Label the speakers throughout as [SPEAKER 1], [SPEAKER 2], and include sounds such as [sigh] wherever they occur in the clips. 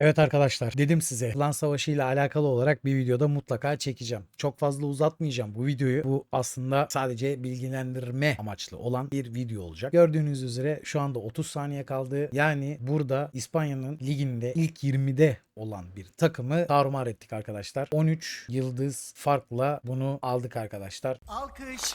[SPEAKER 1] Evet arkadaşlar dedim size Klan Savaşı ile alakalı olarak bir videoda mutlaka çekeceğim. Çok fazla uzatmayacağım bu videoyu. Bu aslında sadece bilgilendirme amaçlı olan bir video olacak. Gördüğünüz üzere şu anda 30 saniye kaldı. Yani burada İspanya'nın liginde ilk 20'de olan bir takımı tarumar ettik arkadaşlar. 13 yıldız farkla bunu aldık arkadaşlar.
[SPEAKER 2] Alkış.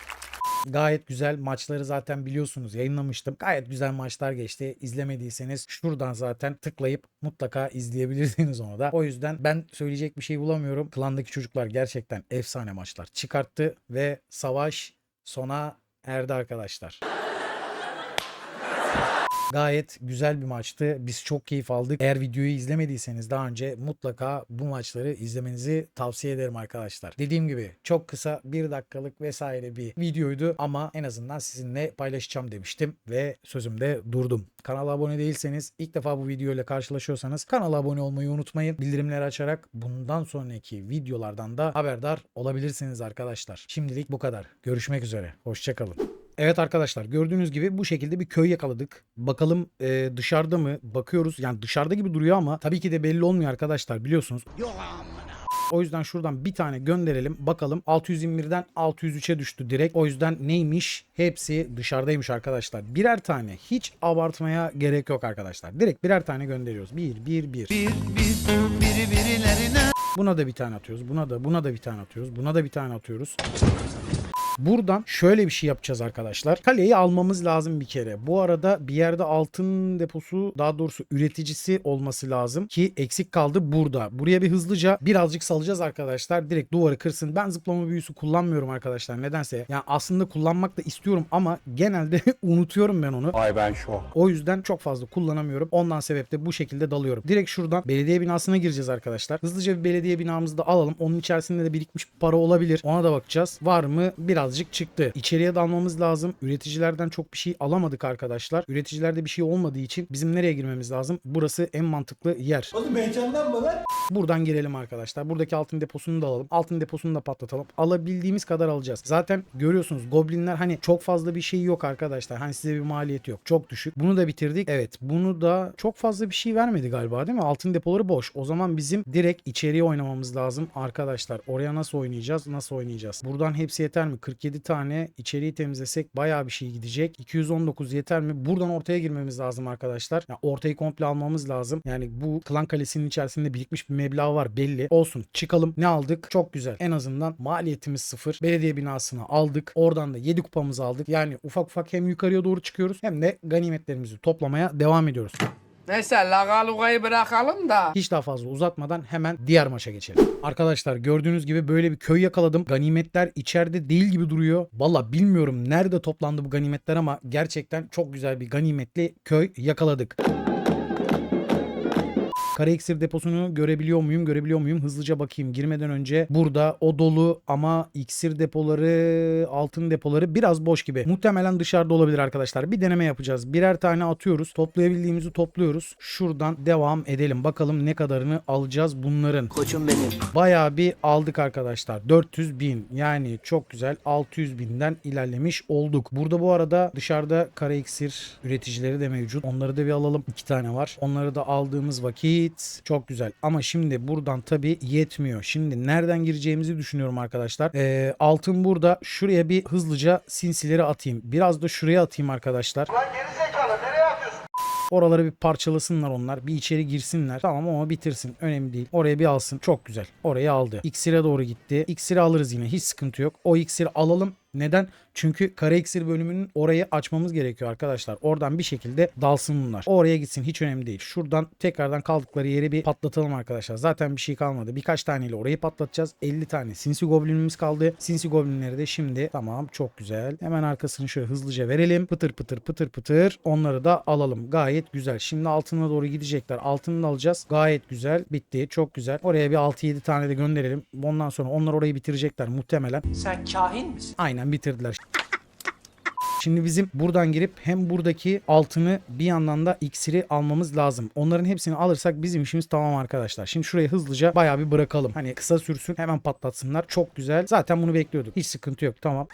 [SPEAKER 1] Gayet güzel maçları zaten biliyorsunuz yayınlamıştım. Gayet güzel maçlar geçti. İzlemediyseniz şuradan zaten tıklayıp mutlaka izleyebilirsiniz onu da. O yüzden ben söyleyecek bir şey bulamıyorum. Klandaki çocuklar gerçekten efsane maçlar çıkarttı ve savaş sona erdi arkadaşlar. Gayet güzel bir maçtı. Biz çok keyif aldık. Eğer videoyu izlemediyseniz daha önce mutlaka bu maçları izlemenizi tavsiye ederim arkadaşlar. Dediğim gibi çok kısa bir dakikalık vesaire bir videoydu ama en azından sizinle paylaşacağım demiştim ve sözümde durdum. Kanala abone değilseniz ilk defa bu video ile karşılaşıyorsanız kanala abone olmayı unutmayın. Bildirimleri açarak bundan sonraki videolardan da haberdar olabilirsiniz arkadaşlar. Şimdilik bu kadar. Görüşmek üzere. Hoşçakalın. Evet arkadaşlar gördüğünüz gibi bu şekilde bir köy yakaladık. Bakalım e, dışarıda mı bakıyoruz. Yani dışarıda gibi duruyor ama tabii ki de belli olmuyor arkadaşlar biliyorsunuz.
[SPEAKER 2] Yok.
[SPEAKER 1] O yüzden şuradan bir tane gönderelim. Bakalım 621'den 603'e düştü direkt. O yüzden neymiş? Hepsi dışarıdaymış arkadaşlar. Birer tane. Hiç abartmaya gerek yok arkadaşlar. Direkt birer tane gönderiyoruz. 1 1 1.
[SPEAKER 2] Bir bir biri birilerine.
[SPEAKER 1] Buna da bir tane atıyoruz. Buna da buna da bir tane atıyoruz. Buna da bir tane atıyoruz. Buradan şöyle bir şey yapacağız arkadaşlar. Kaleyi almamız lazım bir kere. Bu arada bir yerde altın deposu daha doğrusu üreticisi olması lazım ki eksik kaldı burada. Buraya bir hızlıca birazcık salacağız arkadaşlar. Direkt duvarı kırsın. Ben zıplama büyüsü kullanmıyorum arkadaşlar. Nedense. Yani aslında kullanmak da istiyorum ama genelde [laughs] unutuyorum ben onu.
[SPEAKER 3] Ay ben şok.
[SPEAKER 1] O yüzden çok fazla kullanamıyorum. Ondan sebep de bu şekilde dalıyorum. Direkt şuradan belediye binasına gireceğiz arkadaşlar. Hızlıca bir belediye binamızı da alalım. Onun içerisinde de birikmiş para olabilir. Ona da bakacağız. Var mı? Birazcık çıktı. İçeriye dalmamız lazım. Üreticilerden çok bir şey alamadık arkadaşlar. Üreticilerde bir şey olmadığı için bizim nereye girmemiz lazım? Burası en mantıklı yer.
[SPEAKER 2] Oğlum heyecandan mı lan?
[SPEAKER 1] Buradan girelim arkadaşlar. Buradaki altın deposunu da alalım. Altın deposunu da patlatalım. Alabildiğimiz kadar alacağız. Zaten görüyorsunuz goblinler hani çok fazla bir şey yok arkadaşlar. Hani size bir maliyeti yok. Çok düşük. Bunu da bitirdik. Evet bunu da çok fazla bir şey vermedi galiba değil mi? Altın depoları boş. O zaman bizim direkt içeriye oynamamız lazım arkadaşlar. Oraya nasıl oynayacağız? Nasıl oynayacağız? Buradan hepsi yeter mi? 47 tane içeriği temizlesek bayağı bir şey gidecek. 219 yeter mi? Buradan ortaya girmemiz lazım arkadaşlar. Yani ortayı komple almamız lazım. Yani bu klan kalesinin içerisinde birikmiş bir meblağ var belli. Olsun çıkalım. Ne aldık? Çok güzel. En azından maliyetimiz sıfır. Belediye binasını aldık. Oradan da 7 kupamızı aldık. Yani ufak ufak hem yukarıya doğru çıkıyoruz hem de ganimetlerimizi toplamaya devam ediyoruz.
[SPEAKER 4] Neyse Lagaluga'yı bırakalım da.
[SPEAKER 1] Hiç daha fazla uzatmadan hemen diğer maça geçelim. Arkadaşlar gördüğünüz gibi böyle bir köy yakaladım. Ganimetler içeride değil gibi duruyor. Valla bilmiyorum nerede toplandı bu ganimetler ama gerçekten çok güzel bir ganimetli köy yakaladık. Kara iksir deposunu görebiliyor muyum? Görebiliyor muyum? Hızlıca bakayım. Girmeden önce burada o dolu ama iksir depoları, altın depoları biraz boş gibi. Muhtemelen dışarıda olabilir arkadaşlar. Bir deneme yapacağız. Birer tane atıyoruz. Toplayabildiğimizi topluyoruz. Şuradan devam edelim. Bakalım ne kadarını alacağız bunların.
[SPEAKER 2] Koçum benim.
[SPEAKER 1] Bayağı bir aldık arkadaşlar. 400 bin yani çok güzel 600 binden ilerlemiş olduk. Burada bu arada dışarıda kara iksir üreticileri de mevcut. Onları da bir alalım. İki tane var. Onları da aldığımız vakit çok güzel. Ama şimdi buradan tabii yetmiyor. Şimdi nereden gireceğimizi düşünüyorum arkadaşlar. Ee, altın burada. Şuraya bir hızlıca sinsileri atayım. Biraz da şuraya atayım arkadaşlar. Oraları bir parçalasınlar onlar. Bir içeri girsinler. Tamam ama bitirsin. Önemli değil. Oraya bir alsın. Çok güzel. Orayı aldı. İksire doğru gitti. İksiri alırız yine. Hiç sıkıntı yok. O iksiri alalım. Neden? Çünkü kara iksir bölümünün orayı açmamız gerekiyor arkadaşlar. Oradan bir şekilde dalsın bunlar. Oraya gitsin hiç önemli değil. Şuradan tekrardan kaldıkları yeri bir patlatalım arkadaşlar. Zaten bir şey kalmadı. Birkaç taneyle orayı patlatacağız. 50 tane sinsi goblinimiz kaldı. Sinsi goblinleri de şimdi tamam çok güzel. Hemen arkasını şöyle hızlıca verelim. Pıtır pıtır pıtır pıtır. Onları da alalım. Gayet güzel. Şimdi altına doğru gidecekler. Altını da alacağız. Gayet güzel. Bitti. Çok güzel. Oraya bir 6-7 tane de gönderelim. Ondan sonra onlar orayı bitirecekler muhtemelen.
[SPEAKER 4] Sen kahin misin?
[SPEAKER 1] Aynen bitirdiler. Şimdi bizim buradan girip hem buradaki altını bir yandan da iksiri almamız lazım. Onların hepsini alırsak bizim işimiz tamam arkadaşlar. Şimdi şuraya hızlıca bayağı bir bırakalım. Hani kısa sürsün hemen patlatsınlar. Çok güzel. Zaten bunu bekliyorduk. Hiç sıkıntı yok. Tamam.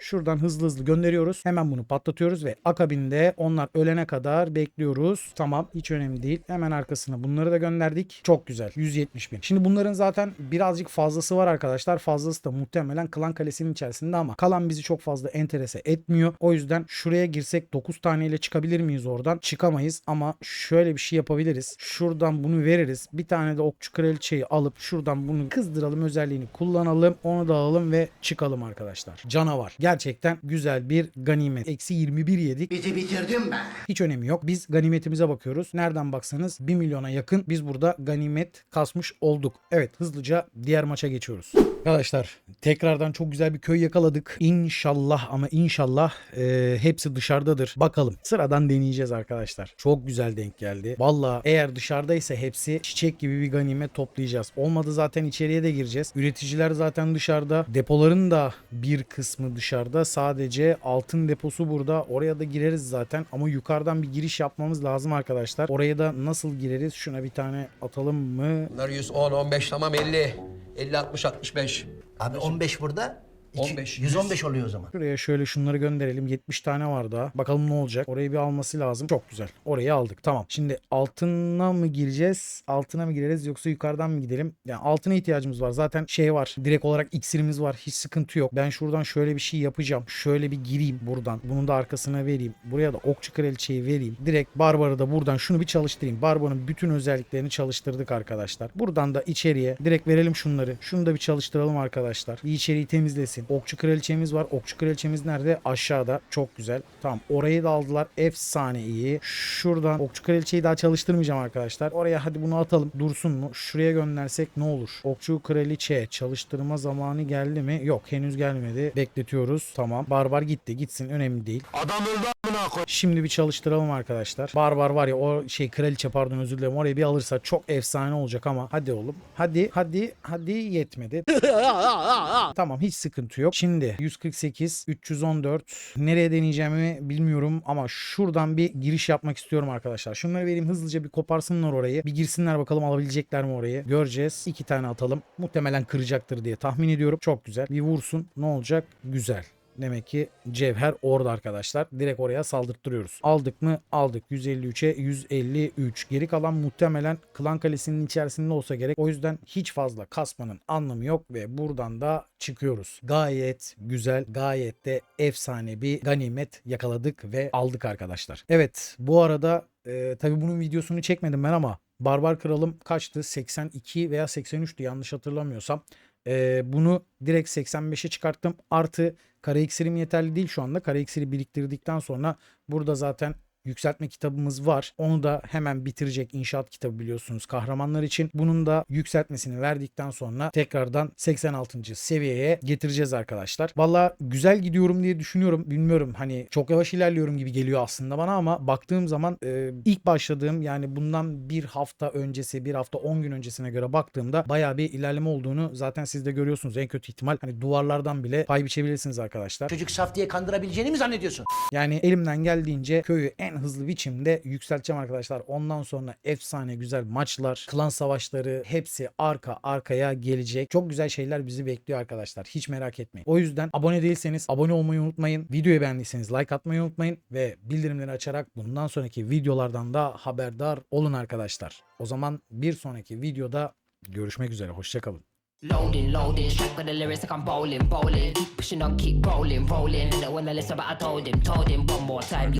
[SPEAKER 1] Şuradan hızlı hızlı gönderiyoruz. Hemen bunu patlatıyoruz ve akabinde onlar ölene kadar bekliyoruz. Tamam hiç önemli değil. Hemen arkasına bunları da gönderdik. Çok güzel. 170 bin. Şimdi bunların zaten birazcık fazlası var arkadaşlar. Fazlası da muhtemelen klan kalesinin içerisinde ama kalan bizi çok fazla enterese etmiyor. O yüzden şuraya girsek 9 taneyle çıkabilir miyiz oradan? Çıkamayız ama şöyle bir şey yapabiliriz. Şuradan bunu veririz. Bir tane de okçu kraliçeyi alıp şuradan bunu kızdıralım özelliğini kullanalım. Onu da alalım ve çıkalım arkadaşlar. Canavar. Gerçekten güzel bir ganimet. Eksi 21 yedik.
[SPEAKER 2] Bizi bitirdin be.
[SPEAKER 1] Hiç önemi yok. Biz ganimetimize bakıyoruz. Nereden baksanız 1 milyona yakın biz burada ganimet kasmış olduk. Evet hızlıca diğer maça geçiyoruz. Arkadaşlar tekrardan çok güzel bir köy yakaladık. İnşallah ama inşallah e, hepsi dışarıdadır. Bakalım. Sıradan deneyeceğiz arkadaşlar. Çok güzel denk geldi. Valla eğer dışarıdaysa hepsi çiçek gibi bir ganimet toplayacağız. Olmadı zaten içeriye de gireceğiz. Üreticiler zaten dışarıda. Depoların da bir kısmı dışarıda. Sadece altın deposu burada. Oraya da gireriz zaten. Ama yukarıdan bir giriş yapmamız lazım arkadaşlar. Oraya da nasıl gireriz? Şuna bir tane atalım mı?
[SPEAKER 3] Bunlar 110, 15 tamam 50. 50, 60, 65.
[SPEAKER 2] Abi 15 burada. İki-
[SPEAKER 3] 15,
[SPEAKER 2] 115 oluyor o zaman.
[SPEAKER 1] Şuraya şöyle şunları gönderelim. 70 tane var daha. Bakalım ne olacak. Orayı bir alması lazım. Çok güzel. Orayı aldık. Tamam. Şimdi altına mı gireceğiz? Altına mı gireriz yoksa yukarıdan mı gidelim? Yani altına ihtiyacımız var. Zaten şey var. Direkt olarak iksirimiz var. Hiç sıkıntı yok. Ben şuradan şöyle bir şey yapacağım. Şöyle bir gireyim buradan. Bunun da arkasına vereyim. Buraya da okçu kraliçeyi vereyim. Direkt Barbar'ı da buradan şunu bir çalıştırayım. Barbar'ın bütün özelliklerini çalıştırdık arkadaşlar. Buradan da içeriye direkt verelim şunları. Şunu da bir çalıştıralım arkadaşlar. Bir içeriği temizlesin. Okçu kraliçemiz var. Okçu kraliçemiz nerede? Aşağıda. Çok güzel. Tamam. Orayı da aldılar. Efsane iyi. Şuradan okçu kraliçeyi daha çalıştırmayacağım arkadaşlar. Oraya hadi bunu atalım. Dursun mu? Şuraya göndersek ne olur? Okçu kraliçe çalıştırma zamanı geldi mi? Yok henüz gelmedi. Bekletiyoruz. Tamam. Barbar gitti. Gitsin. Önemli değil. Şimdi bir çalıştıralım arkadaşlar. Barbar var ya o şey kraliçe pardon özür dilerim. Orayı bir alırsa çok efsane olacak ama hadi oğlum. Hadi hadi hadi yetmedi. [laughs] tamam hiç sıkıntı yok. Şimdi 148 314 nereye deneyeceğimi bilmiyorum ama şuradan bir giriş yapmak istiyorum arkadaşlar. Şunları vereyim hızlıca bir koparsınlar orayı. Bir girsinler bakalım alabilecekler mi orayı. Göreceğiz. İki tane atalım. Muhtemelen kıracaktır diye tahmin ediyorum. Çok güzel. Bir vursun. Ne olacak? Güzel. Demek ki cevher orada arkadaşlar. Direkt oraya saldırttırıyoruz. Aldık mı? Aldık. 153'e 153. Geri kalan muhtemelen klan kalesinin içerisinde olsa gerek. O yüzden hiç fazla kasmanın anlamı yok ve buradan da çıkıyoruz. Gayet güzel, gayet de efsane bir ganimet yakaladık ve aldık arkadaşlar. Evet bu arada e, tabii bunun videosunu çekmedim ben ama Barbar Kralım kaçtı? 82 veya 83'tü yanlış hatırlamıyorsam. Ee, bunu direkt 85'e çıkarttım. Artı kare iksirim yeterli değil şu anda. Kare iksiri biriktirdikten sonra burada zaten yükseltme kitabımız var. Onu da hemen bitirecek inşaat kitabı biliyorsunuz kahramanlar için. Bunun da yükseltmesini verdikten sonra tekrardan 86. seviyeye getireceğiz arkadaşlar. Valla güzel gidiyorum diye düşünüyorum. Bilmiyorum hani çok yavaş ilerliyorum gibi geliyor aslında bana ama baktığım zaman e, ilk başladığım yani bundan bir hafta öncesi bir hafta 10 gün öncesine göre baktığımda bayağı bir ilerleme olduğunu zaten siz de görüyorsunuz. En kötü ihtimal hani duvarlardan bile pay biçebilirsiniz arkadaşlar.
[SPEAKER 2] Çocuk saf diye kandırabileceğini mi zannediyorsun?
[SPEAKER 1] Yani elimden geldiğince köyü en hızlı biçimde yükselteceğim arkadaşlar. Ondan sonra efsane güzel maçlar, klan savaşları hepsi arka arkaya gelecek. Çok güzel şeyler bizi bekliyor arkadaşlar. Hiç merak etmeyin. O yüzden abone değilseniz abone olmayı unutmayın. Videoyu beğendiyseniz like atmayı unutmayın ve bildirimleri açarak bundan sonraki videolardan da haberdar olun arkadaşlar. O zaman bir sonraki videoda görüşmek üzere. Hoşçakalın.
[SPEAKER 5] Loading, loading, straight with the lyrics like I'm bowling, bowling. Keep pushing on, keep rolling, rolling. And when I listen, but I told him, told him one more time.